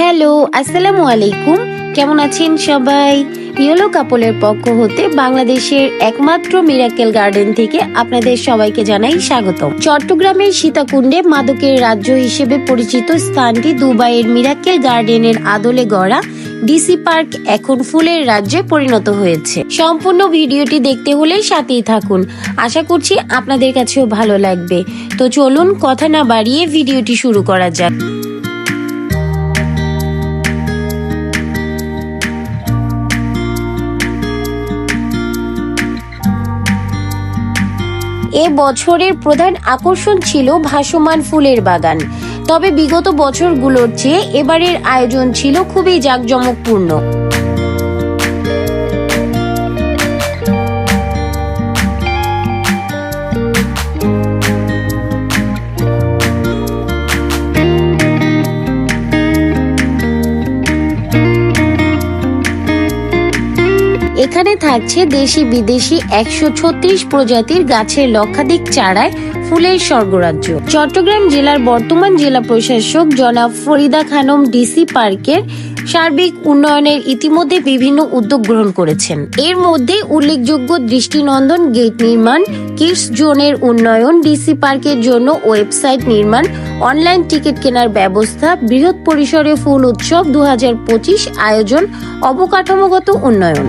Hello, আসসালামু আলাইকুম। কেমন আছেন সবাই? ইয়েলো কাপলের পক্ষ হতে বাংলাদেশের একমাত্র মিরাকেল গার্ডেন থেকে আপনাদের সবাইকে জানাই স্বাগত চট্টগ্রামের সীতাকুণ্ডে মাদকের রাজ্য হিসেবে পরিচিত স্থানটি দুবাইয়ের মিরাকেল গার্ডেনের আদলে গড়া ডিসি পার্ক এখন ফুলের রাজ্যে পরিণত হয়েছে। সম্পূর্ণ ভিডিওটি দেখতে হলে সাথেই থাকুন। আশা করছি আপনাদের কাছেও ভালো লাগবে। তো চলুন কথা না বাড়িয়ে ভিডিওটি শুরু করা যাক। এ বছরের প্রধান আকর্ষণ ছিল ভাসমান ফুলের বাগান। তবে বিগত বছরগুলোর চেয়ে এবারের আয়োজন ছিল খুবই জাঁকজমকপূর্ণ। এখানে থাকছে দেশি বিদেশি একশো ছত্রিশ প্রজাতির গাছের লক্ষাধিক চারায় ফুলের স্বর্গরাজ্য। চট্টগ্রাম জেলার বর্তমান জেলা প্রশাসক জনাব ফরিদা খানম ডিসি পার্কের সার্বিক উন্নয়নের ইতিমধ্যে বিভিন্ন উদ্যোগ গ্রহণ করেছেন। এর মধ্যে উল্লেখযোগ্য দৃষ্টিনন্দন গেট নির্মাণ, কিডস জোনের উন্নয়ন, ডিসি পার্কের জন্য ওয়েবসাইট নির্মাণ, অনলাইন টিকিট কেনার ব্যবস্থা, বৃহৎ পরিসরে ফুল উৎসব দু হাজার পঁচিশ আয়োজন, অবকাঠামোগত উন্নয়ন।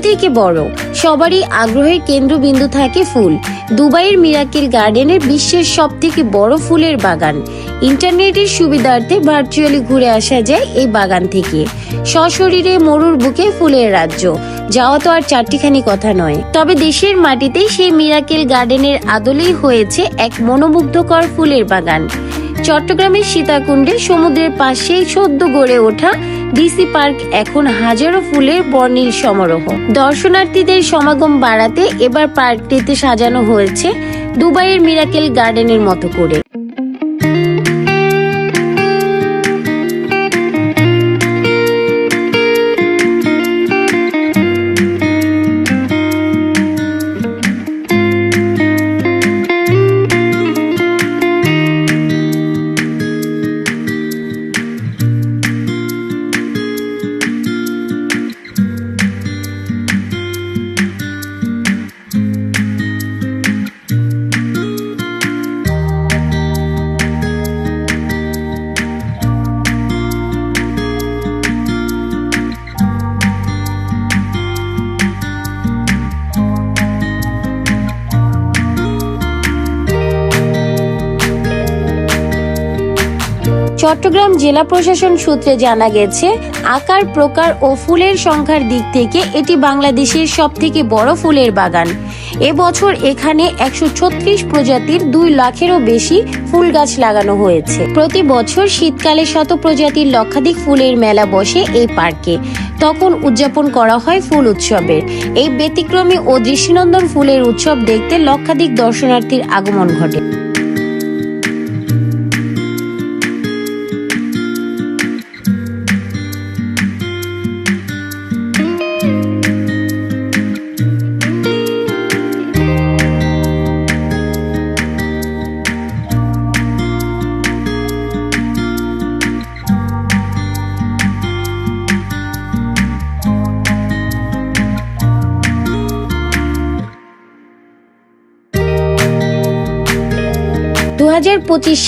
থেকে বড়। সবারই আগ্রহের কেন্দ্রবিন্দু থাকে ফুল। দুবাইয়ের মিরাকেল গার্ডেনের বিশ্বের সব থেকে বড় ফুলের বাগান। ইন্টারনেটের সুবিধার্থে ভার্চুয়ালি ঘুরে আসা যায় এই বাগান থেকে। সশরীরে মরুর বুকে ফুলের রাজ্য। যাওয়া তো আর চারটিখানি কথা নয়। তবে দেশের মাটিতেই সেই মিরাকেল গার্ডেনের আদলেই হয়েছে এক মনোমুগ্ধকর ফুলের বাগান। চট্টগ্রামের সীতাকুণ্ডে সমুদ্রের পাশেই সদ্য গড়ে ওঠা ডিসি পার্ক এখন হাজারো ফুলের বর্ণিল সমারোহ। দর্শনার্থীদের সমাগম বাড়াতে এবার পার্কটিতে সাজানো হয়েছে দুবাইয়ের মিরাকেল গার্ডেনের মতো করে। চট্টগ্রাম জেলা প্রশাসন সূত্রে জানা গেছে, আকার প্রকার ও ফুলের সংখ্যার দিক থেকে এটি বাংলাদেশের সব থেকে বড় ফুলের বাগান। এবছর এখানে একশো ছত্রিশ প্রজাতির দুই লাখেরও বেশি ফুল গাছ লাগানো হয়েছে। প্রতি বছর শীতকালে শত প্রজাতির লক্ষাধিক ফুলের মেলা বসে এই পার্কে। তখন উদযাপন করা হয় ফুল উৎসবের এই ব্যতিক্রমী ও দৃষ্টিনন্দন ফুলের উৎসব দেখতে লক্ষাধিক দর্শনার্থীর আগমন ঘটে।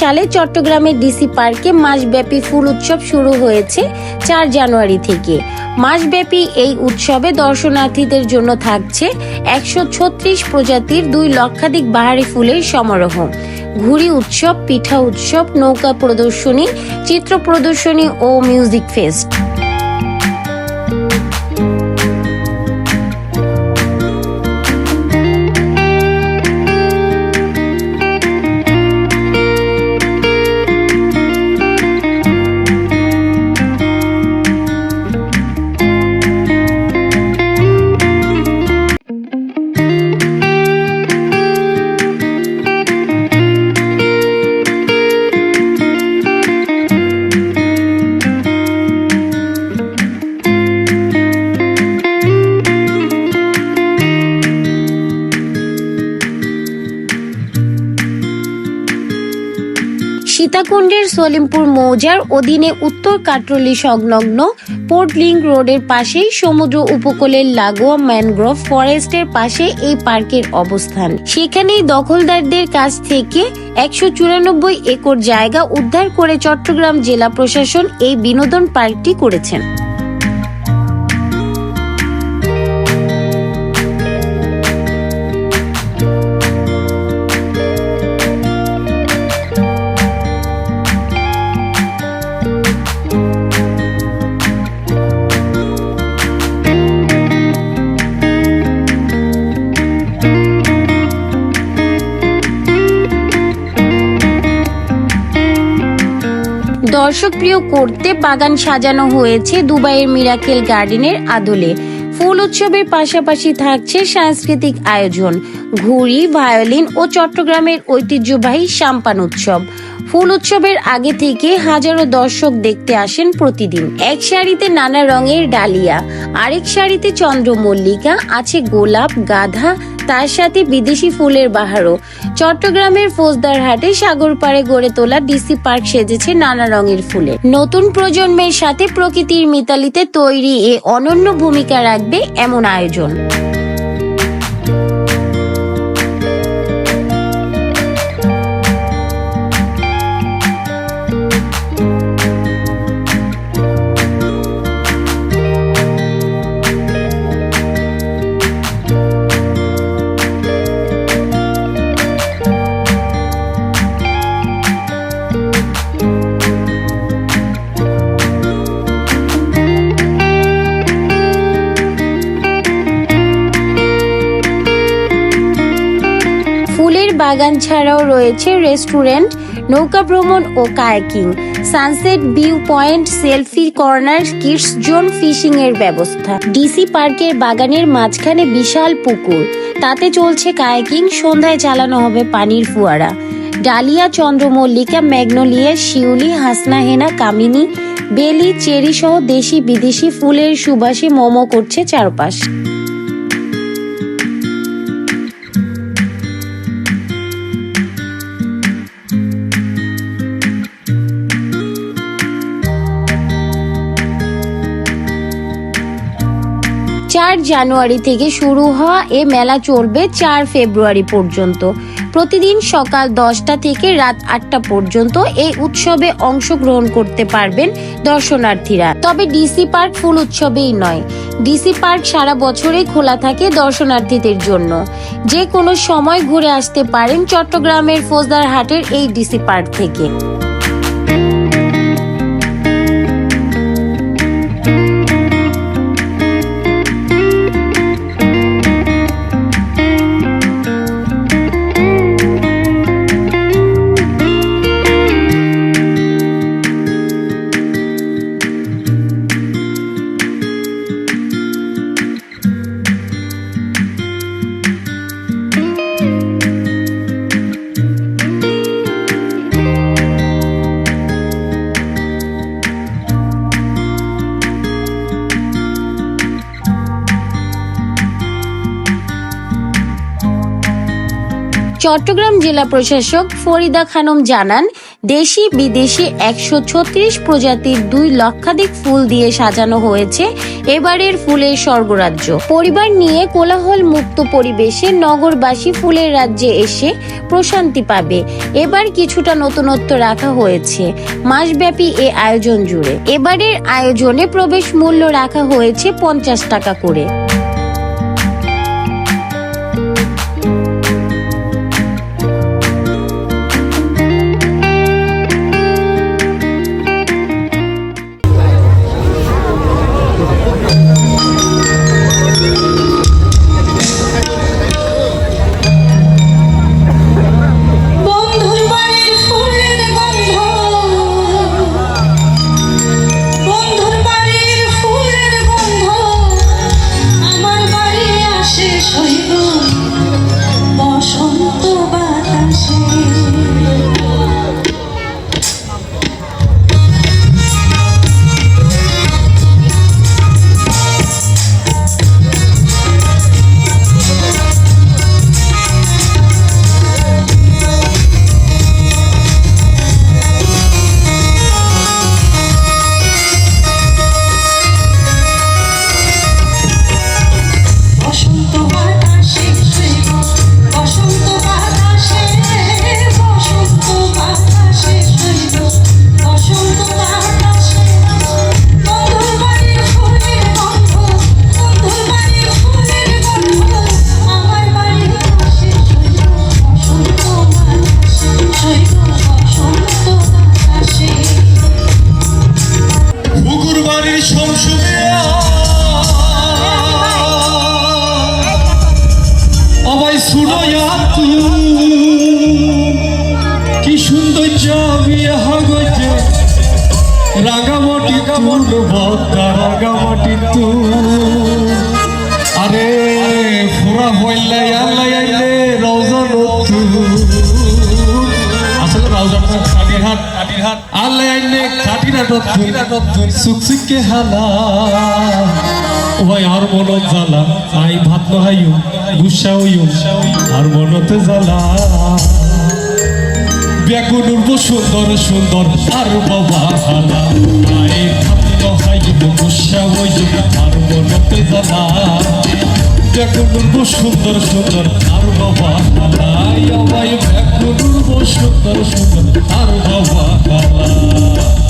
সালে চট্টগ্রামের ডিসি পার্কে মাসব্যাপী ফুল উৎসব শুরু হয়েছে চার জানুয়ারি থেকে। মাসব্যাপী এই উৎসবে দর্শনার্থীদের জন্য থাকছে একশো ছত্রিশ প্রজাতির দুই লক্ষাধিক বাহারি ফুলের সমারোহ। ঘুড়ি উৎসব, পিঠা উৎসব, নৌকা প্রদর্শনী, চিত্র প্রদর্শনী ও মিউজিক ফেস্ট। সীতাকুণ্ডের সলিমপুর মৌজার অধীনে উত্তর কাটরলি সংলগ্ন পোর্টলিং রোডের পাশেই সমুদ্র উপকূলের লাগোয়া ম্যানগ্রোভ ফরেস্টের পাশে এই পার্কের অবস্থান। সেখানেই দখলদারদের কাছ থেকে একশো চুরানব্বই একর জায়গা উদ্ধার করে চট্টগ্রাম জেলা প্রশাসন এই বিনোদন পার্কটি করেছেন। দর্শকপ্রিয় করতে বাগান সাজানো হয়েছে দুবাইয়ের মিরাকেল গার্ডেনের আদলে। ফুল উৎসবের পাশাপাশি থাকছে সাংস্কৃতিক আয়োজন। ঘুড়ি, ভায়োলিন ও চট্টগ্রামের ঐতিহ্যবাহী সাম্পান উৎসব। ফুল উৎসবের আগে থেকে হাজারো দর্শক দেখতে আসেন প্রতিদিন। এক শাড়িতে নানা রঙের ডালিয়া, আরেক শাড়িতে চন্দ্রমল্লিকা, আছে গোলাপ, গাধা, তার সাথে বিদেশি ফুলের বাহারও চট্টগ্রামের ফৌজদার হাটে সাগর পাড়ে গড়ে তোলা ডিসি পার্ক সেজেছে নানা রঙের ফুলে। নতুন প্রজন্মের সাথে প্রকৃতির মিতালিতে তৈরি এ অনন্য ভূমিকা রাখবে এমন আয়োজন। বাগান ছাড়াও রয়েছে রেস্টুরেন্ট, নৌকা ভ্রমণ ও kayaking. Sunset view point, selfie corner, kids zone fishing এর ব্যবস্থা। ডিসি পার্কের বাগানের মাঝখানে বিশাল পুকুর। তাতে চলছে কায়াকিং, সন্ধ্যায় চালানো হবে পানির ফুয়ারা। ডালিয়া, চন্দ্রমল্লিকা, ম্যাগনোলিয়া, শিউলি, হাসনা হেনা, কামিনী, বেলি, চেরি সহ দেশি বিদেশি ফুলের সুবাসে মোমো করছে চারপাশ। চার জানুয়ারি থেকে শুরু হওয়া এ মেলা চলবে চার ফেব্রুয়ারি পর্যন্ত। প্রতিদিন সকাল দশটা থেকে রাত আটটা পর্যন্ত এই উৎসবে অংশগ্রহণ করতে পারবেন দর্শনার্থীরা। তবে ডিসি পার্ক ফুল উৎসবেই নয়। ডিসি পার্ক সারা বছরই খোলা থাকে দর্শনার্থীদের জন্য। যে কোনো সময় ঘুরে আসতে পারেন চট্টগ্রামের ফৌজদার হাটের এই ডিসি পার্ক থেকে। চট্টগ্রাম জেলা প্রশাসক ফরিদা খানম জানান, দেশি বিদেশি একশো ছত্রিশ প্রজাতির দুই লক্ষাধিক ফুল দিয়ে সাজানো হয়েছে। এবারের ফুলের স্বর্গরাজ্য। পরিবার নিয়ে কোলাহল মুক্ত পরিবেশে নগরবাসী ফুলের রাজ্যে এসে প্রশান্তি পাবে। এবার কিছুটা নতুনত্ব রাখা হয়েছে। মাসব্যাপী এ আয়োজন জুড়ে। এবারের আয়োজনে প্রবেশ মূল্য রাখা হয়েছে পঞ্চাশ টাকা করে। তুল বদ্দা রাগামাটি আরে ফুরা হইলে আল্লাহ আইলে রওজা নতুন আসলে রাউজানটা কাটিরহাট কাটিরহাট আল্লাহ আইলে কাটিরহাট সুকসুকে হালা। ওই আর মনত জ্বালা। আই ভাত নহাইও গুসা হইও। আর মনতে জ্বালা। বেগুনুর সুন্দর সুন্দর আর বাবা হালা আই ভাত হাইব গুসা, ওই আর মনতে জ্বালা বেগুনুর সুন্দর সুন্দর আর বাবা হালা ভাই বেগুনুর সুন্দর সুন্দর আর বাবা হালা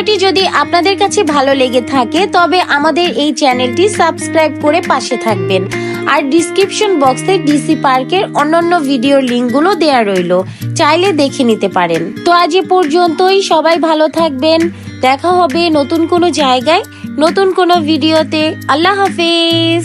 ভিডিওটি যদি আপনাদের কাছে ভালো লেগে থাকে, তবে আমাদের এই চ্যানেলটি সাবস্ক্রাইব করে পাশে থাকবেন। আর ডিসক্রিপশন বক্সে ডিসি পার্কের অন্যান্য ভিডিওর লিঙ্কগুলো দেয়া রইল। চাইলে দেখে নিতে পারেন। তো আজ এ পর্যন্তই। সবাই ভালো থাকবেন। দেখা হবে নতুন কোনো জায়গায়, নতুন কোনো ভিডিওতে। আল্লাহ হাফেজ।